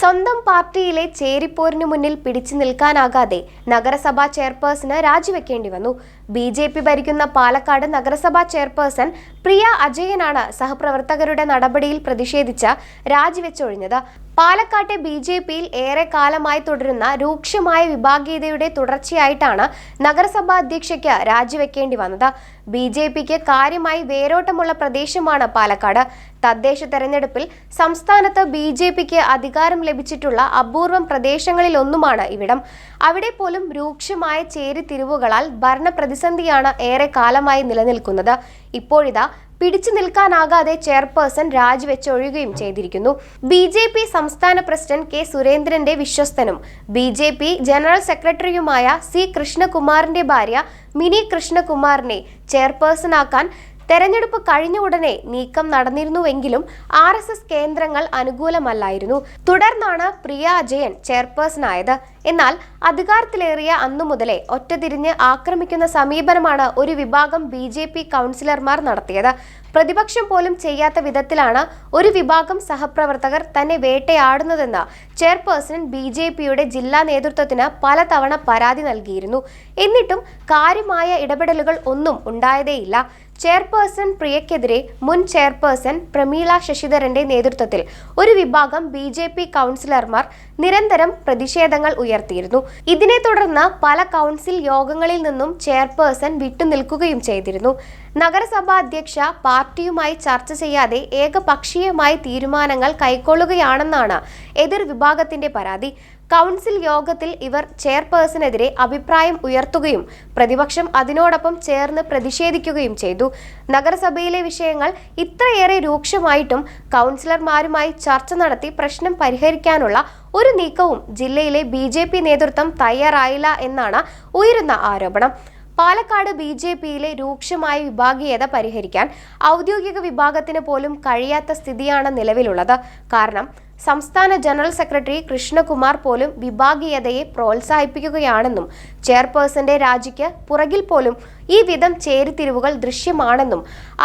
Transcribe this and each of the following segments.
സ്വന്തം പാർട്ടിയിലെ ചേരിപ്പോരിനു മുന്നിൽ പിടിച്ചു നിൽക്കാനാകാതെ നഗരസഭാ ചെയർപേഴ്സണ് രാജിവെക്കേണ്ടി വന്നു. ബി ജെ പി ഭരിക്കുന്ന പാലക്കാട് നഗരസഭാ ചെയർപേഴ്സൺ പ്രിയ അജയനാണ് സഹപ്രവർത്തകരുടെ നടപടിയിൽ പ്രതിഷേധിച്ച് രാജിവെച്ചൊഴിഞ്ഞത്. പാലക്കാട്ടെ ബി ജെ പിയിൽ ഏറെ കാലമായി തുടരുന്ന രൂക്ഷമായ വിഭാഗീയതയുടെ തുടർച്ചയായിട്ടാണ് നഗരസഭാ അധ്യക്ഷയ്ക്ക് രാജിവെക്കേണ്ടി വന്നത്. ബി ജെ പിക്ക് കാര്യമായി വേരോട്ടമുള്ള പ്രദേശമാണ് പാലക്കാട്. തദ്ദേശ തെരഞ്ഞെടുപ്പിൽ സംസ്ഥാനത്ത് ബി ജെ പിക്ക് അധികാരം ലഭിച്ചിട്ടുള്ള അപൂർവം പ്രദേശങ്ങളിലൊന്നുമാണ് ഇവിടം. അവിടെ പോലും രൂക്ഷമായ ചേരിതിരിവുകളാൽ ഭരണ പ്രതിസന്ധിയാണ് ഏറെ കാലമായി നിലനിൽക്കുന്നത്. ഇപ്പോഴിതാ പിടിച്ചു നിൽക്കാനാകാതെ ചെയർപേഴ്സൺ രാജിവെച്ചൊഴിയുകയും ചെയ്തിരിക്കുന്നു. ബി ജെ പി സംസ്ഥാന പ്രസിഡന്റ് കെ സുരേന്ദ്രന്റെ വിശ്വസ്തനും ബി ജെ പി ജനറൽ സെക്രട്ടറിയുമായ സി കൃഷ്ണകുമാറിന്റെ ഭാര്യ മിനി കൃഷ്ണകുമാറിനെ ചെയർപേഴ്സണാക്കാൻ തെരഞ്ഞെടുപ്പ് കഴിഞ്ഞ ഉടനെ നീക്കം നടന്നിരുന്നുവെങ്കിലും ആർ എസ് എസ് കേന്ദ്രങ്ങൾ അനുകൂലമല്ലായിരുന്നു. തുടർന്നാണ് പ്രിയ അജയൻ ചെയർപേഴ്സണായത്. എന്നാൽ അധികാരത്തിലേറിയ അന്നു മുതലേ ഒറ്റതിരിഞ്ഞ് ആക്രമിക്കുന്ന സമീപനമാണ് ഒരു വിഭാഗം ബി ജെ പി കൗൺസിലർമാർ നടത്തിയത്. പ്രതിപക്ഷം പോലും ചെയ്യാത്ത വിധത്തിലാണ് ഒരു വിഭാഗം സഹപ്രവർത്തകർ തന്നെ വേട്ടയാടുന്നതെന്ന് ചെയർപേഴ്സൺ ബി ജെ പിയുടെ ജില്ലാ നേതൃത്വത്തിന് പലതവണ പരാതി നൽകിയിരുന്നു. എന്നിട്ടും കാര്യമായ ഇടപെടലുകൾ ഒന്നും ഉണ്ടായതേയില്ല. ചെയർപേഴ്സൺ പ്രിയക്കെതിരെ മുൻ ചെയർപേഴ്സൺ പ്രമീള ശശിധരന്റെ നേതൃത്വത്തിൽ ഒരു വിഭാഗം ബി ജെ പി കൗൺസിലർമാർ നിരന്തരം പ്രതിഷേധങ്ങൾ ഉയർത്തിയിരുന്നു. ഇതിനെ തുടർന്ന് പല കൗൺസിൽ യോഗങ്ങളിൽ നിന്നും ചെയർപേഴ്സൺ വിട്ടുനിൽക്കുകയും ചെയ്തിരുന്നു. നഗരസഭാ അധ്യക്ഷ പാർട്ടിയുമായി ചർച്ച ചെയ്യാതെ ഏകപക്ഷീയമായി തീരുമാനങ്ങൾ കൈക്കൊള്ളുകയാണെന്നാണ് എതിർ വിഭാഗത്തിന്റെ പരാതി. കൗൺസിൽ യോഗത്തിൽ ഇവർ ചെയർപേഴ്സണെതിരെ അഭിപ്രായം ഉയർത്തുകയും പ്രതിപക്ഷം അതിനോടൊപ്പം ചേർന്ന് പ്രതിഷേധിക്കുകയും ചെയ്തു. നഗരസഭയിലെ വിഷയങ്ങൾ ഇത്രയേറെ രൂക്ഷമായിട്ടും കൗൺസിലർമാരുമായി ചർച്ച നടത്തി പ്രശ്നം പരിഹരിക്കാനുള്ള ഒരു നീക്കവും ജില്ലയിലെ ബി നേതൃത്വം തയ്യാറായില്ല എന്നാണ് ഉയരുന്ന ആരോപണം. പാലക്കാട് ബി ജെ പിയിലെ രൂക്ഷമായ വിഭാഗീയത പരിഹരിക്കാൻ ഔദ്യോഗിക വിഭാഗത്തിന് പോലും കഴിയാത്ത സ്ഥിതിയാണ് നിലവിലുള്ളത്. കാരണം സംസ്ഥാന ജനറൽ സെക്രട്ടറി കൃഷ്ണകുമാർ പോലും വിഭാഗീയതയെ പ്രോത്സാഹിപ്പിക്കുകയാണെന്നും ചെയർപേഴ്സന്റെ രാജിക്ക് പുറകിൽ പോലും ഈ വിധം ചേരിതിരിവുകൾ ദൃശ്യമാണെന്നും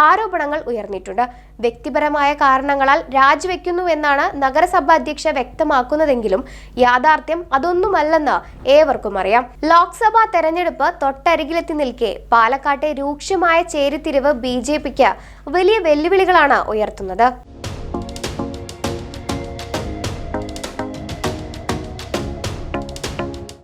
ആരോപണങ്ങൾ ഉയർന്നിട്ടുണ്ട്. വ്യക്തിപരമായ കാരണങ്ങളാൽ രാജിവെക്കുന്നുവെന്നാണ് നഗരസഭ അധ്യക്ഷ വ്യക്തമാക്കുന്നതെങ്കിലും യാഥാർത്ഥ്യം അതൊന്നുമല്ലെന്ന് ഏവർക്കും അറിയാം. ലോക്സഭാ തെരഞ്ഞെടുപ്പ് തൊട്ടരികിലെത്തി നിൽക്കെ പാലക്കാട്ടെ രൂക്ഷമായ ചേരിതിരിവ് ബി വലിയ വെല്ലുവിളികളാണ് ഉയർത്തുന്നത്.